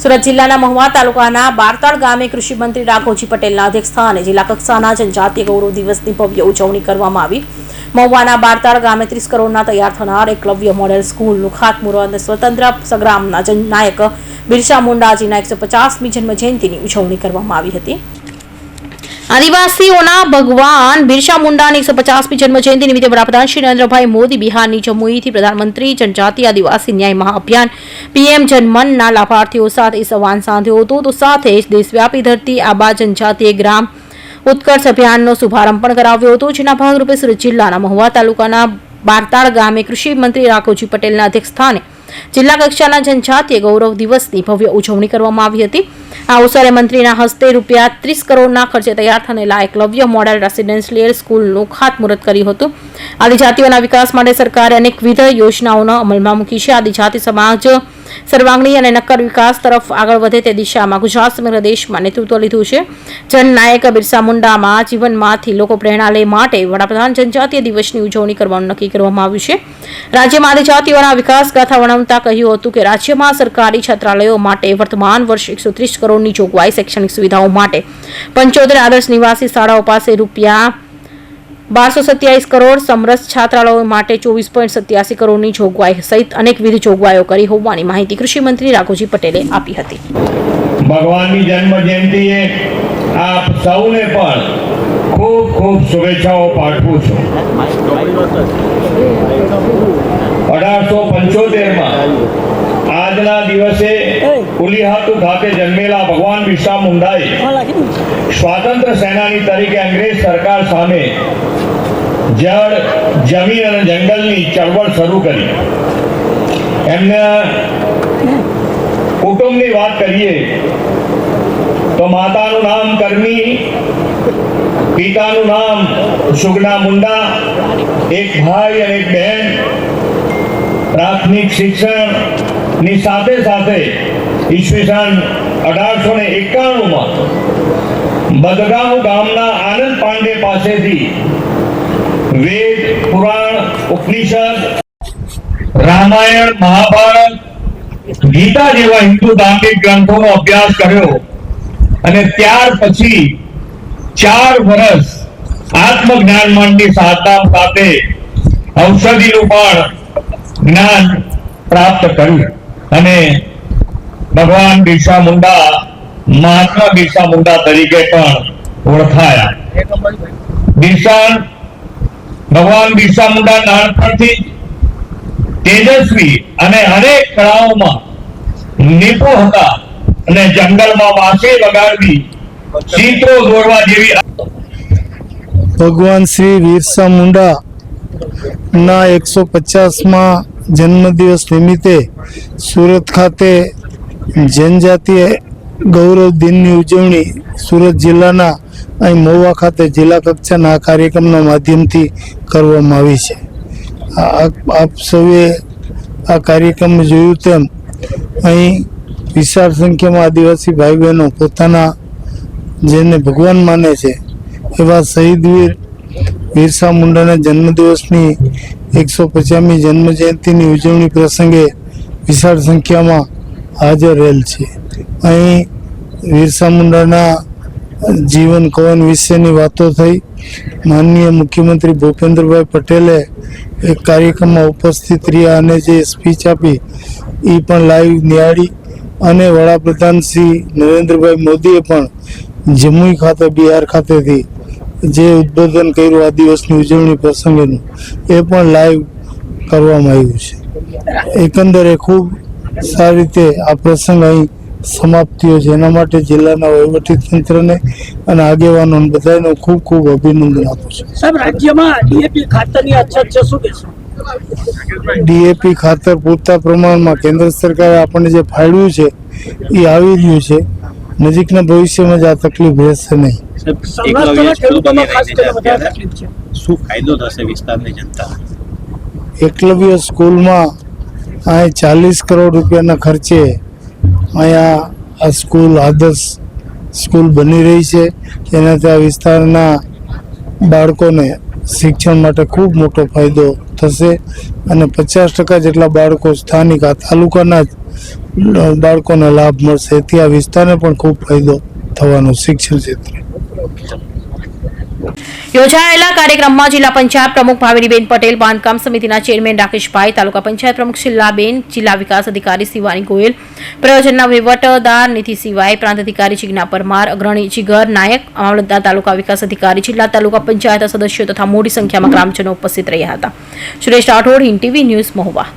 સુરત જિલ્લાના મહુવા તાલુકાના બારતાળ ગામે કૃષિ મંત્રી રાઘોજી પટેલના અધ્યક્ષસ્થાને જિલ્લા કક્ષાના જનજાતીય ગૌરવ દિવસની ભવ્ય ઉજવણી કરવામાં આવી. મહુવાના બારતાળ ગામે ત્રીસ કરોડના તૈયાર થનાર એકલવ્ય મોડેલ સ્કૂલનું ખાતમુહૂર્ત અને સ્વતંત્ર સંગ્રામના જનનાયક બિરસા મુંડાજીના એકસો પચાસમી જન્મ જયંતિની ઉજવણી કરવામાં આવી હતી. આદિવાસીઓના ભગવાન બિરસા મુંડાની એકસો પચાસમી જન્મ જયંતિ નિમિત્તે વડાપ્રધાન શ્રી નરેન્દ્રભાઈ મોદી બિહારની જમુઈથી પ્રધાનમંત્રી જનજાતિ આદિવાસી ન્યાય મહાઅભિયાન પીએમ જનમનના લાભાર્થીઓ સાથે સંવાદ સાધ્યો હતો. તો સાથે જ દેશવ્યાપી ધરતી આબા જનજાતીય ગ્રામ ઉત્કર્ષ અભિયાનનો શુભારંભ પણ કરાવ્યો હતો, જેના ભાગરૂપે સુરત જિલ્લાના મહુવા તાલુકાના બારતાળ ગામે કૃષિ મંત્રી રાઘવજી પટેલના અધ્યક્ષસ્થાને જિલ્લા કક્ષાના જનજાતીય ગૌરવ દિવસની ભવ્ય ઉજવણી કરવામાં આવી હતી. આ અવસરે મંત્રીના હસ્તે રૂપિયા ત્રીસ કરોડના ખર્ચે તૈયાર થયેલા એકલવ્ય મોડેલ રેસિડેન્શિયલ સ્કૂલનું ખાતમુહૂર્ત કર્યું હતું. આદિજાતિઓના વિકાસ માટે સરકારે અનેકવિધ યોજનાઓનો અમલમાં મૂકી છે. આદિજાતિ સમાજ સર્વાંગી અને નક્કર વિકાસ તરફ આગળ વધે તે દિશામાં ગુજરાત સમગ્ર દેશમાં નેતૃત્વ લીધું છે. જનનાયક બિરસા મુંડામાં જીવનમાંથી લોકો પ્રેરણા લે માટે વડાપ્રધાન જનજાતીય દિવસની ઉજવણી કરવાનું નક્કી કરવામાં આવ્યું છે. રાજ્યમાં આદિજાતિઓના વિકાસ ગાથા વર્ણવતા કહ્યું હતું કે રાજ્યમાં સરકારી છાત્રાલયો માટે વર્તમાન વર્ષ એકસો ત્રીસ કરોડની જોગવાઈ શૈક્ષણિક સુવિધાઓ માટે. પંચોતેર આદર્શ નિવાસી શાળાઓ પાસે રૂપિયા બારસો સત્યાવીસ કરોડ સમરસ છાત્રાલયો માટે ચોવીસ પોઈન્ટ સત્યાસી કરોડની જોગવાઈ સહિત અનેકવિધ જોગવાઈઓ કરી હોવાની માહિતી કૃષિ મંત્રી રાઘોજી પટેલે આપી હતી. ભગવાનની જન્મ જયંતિએ આપ સૌને પણ ખૂબ ખૂબ શુભેચ્છાઓ પાઠવું છું. અઢારસો પંચોતેરમાં આજના દિવસે કુલિહાતુ ખાતે જન્મેલા ભગવાન બિરસા મુંડાએ સ્વાતંત્ર્ય સેનાની તરીકે અંગ્રેજ સરકાર સામે જળ જમીન અને જંગલની ચળવળ શરૂ કરી. એમના કુટુંબની વાત કરીએ તો માતાનું નામ કરમી પિતાનું નામ સુગના મુંડા એક ભાઈ અને એક બહેન પ્રાથમિક શિક્ષણની સાથે સાથે ઈસવીસન અઢારસો ને એકાણુંમાં બદગામ ગામના આનંદ પાંડે પાસેથી વેદ, પુરાણ, ઉપનિષદ, રામાયણ, મહાભારત, ગીતા જેવા હિન્દુ ધાર્મિક ગ્રંથોનો અભ્યાસ કર્યો અને ત્યાર પછી ચાર વર્ષ આત્મજ્ઞાન માંડની સાધના સાથે ઔષધિનું પણ જ્ઞાન પ્રાપ્ત કર્યું. અને ભગવાન બિરસા મુંડા મહાત્મા બિરસા મુંડા તરીકે પણ ઓળખાયા. બિરસા ભગવાન બિરસા મુંડા નાનપણથી તેજસ્વી અને અનેક કળાઓમાં નિપુણ હતા અને જંગલમાં વાંસે વગાડવી ચિત્રો દોરવા જેવી ભગવાન શ્રી બિરસા મુંડા ના એકસો પચાસમાં જન્મદિવસ નિમિત્તે સુરત ખાતે જનજાતીય ગૌરવ દિનની ઉજવણી સુરત જિલ્લાના અહીં મહુવા ખાતે જિલ્લા કક્ષાના આ કાર્યક્રમના માધ્યમથી કરવામાં આવી છે. આપ સૌએ આ કાર્યક્રમ જોયું તેમ અહીં વિશાળ સંખ્યામાં આદિવાસી ભાઈ બહેનો પોતાના જેને ભગવાન માને છે એવા શહીદ વીર બિરસા મુંડાના જન્મદિવસની એકસો પચાસમી જન્મજયંતિની ઉજવણી પ્રસંગે વિશાળ સંખ્યામાં હાજર રહેલ છે. અહીં બિરસા મુંડાના જીવન કવન વિશેની વાતો થઈ. માનનીય મુખ્યમંત્રી ભૂપેન્દ્રભાઈ પટેલે એક કાર્યક્રમમાં ઉપસ્થિત રહ્યા અને જે સ્પીચ આપી એ પણ લાઈવ નિહાળી અને વડાપ્રધાન શ્રી નરેન્દ્રભાઈ મોદીએ પણ જમ્મુ ખાતે બિહાર ખાતેથી જે ઉદ્બોધન કર્યું આ દિવસની ઉજવણી પ્રસંગેનું એ પણ લાઈવ કરવામાં આવ્યું છે. એકંદરે ખૂબ સારી રીતે આ પ્રસંગ અહીં સમાપ્ત થયો છે. એના માટે જિલ્લાના વહીવટી તંત્રને અને આગેવાનોને બધાને ખૂબ ખૂબ અભિનંદન આપું છું. સાહેબ રાજ્યમાં ડીએપી ખાતરની અછત છે શું કહેશો? ડીએપી ખાતર પૂરતા પ્રમાણમાં કેન્દ્ર સરકારે આપણને જે ફાળવ્યું છે એ આવી રહ્યું છે. નજીકના ભવિષ્યમાં જ આ તકલીફ રહેશે નહીં. સૌરાષ્ટ્રના ખેડૂતોમાં ખાસ કરીને વધારે તકલીફ છે. શું ફાયદો થશે વિસ્તારની જનતા એકલવ્ય સ્કૂલમાં અહીં ચાલીસ કરોડ રૂપિયાના ખર્ચે અહીંયા આ સ્કૂલ આદર્શ સ્કૂલ બની રહી છે. જેનાથી આ વિસ્તારના બાળકોને શિક્ષણ માટે ખૂબ મોટો ફાયદો થશે અને પચાસ ટકા જેટલા બાળકો સ્થાનિક આ તાલુકાના જ બાળકોને લાભ મળશે. ત્યાં વિસ્તારને પણ ખૂબ ફાયદો થવાનો શિક્ષણ ક્ષેત્રે. યોજાયેલા કાર્યક્રમમાં જિલ્લા પંચાયત પ્રમુખ ભાવિનીબેન પટેલ, બાંધકામ સમિતિના ચેરમેન રાકેશભાઈ, તાલુકા પંચાયત પ્રમુખ શિલ્લાબેન, જિલ્લા વિકાસ અધિકારી શિવાની ગોયલ, પ્રયોજનના વહીવટદાર નીતિ સિવાય પ્રાંત અધિકારી જિજ્ઞા પરમાર, અગ્રણી જીગર નાયક મામલતદાર તાલુકા વિકાસ અધિકારી, જિલ્લા તાલુકા પંચાયત સદસ્યો તથા મોટી સંખ્યામાં ગ્રામજનો ઉપસ્થિત રહ્યા હતા. Suresh Rathod, Hind TV news Mahuva.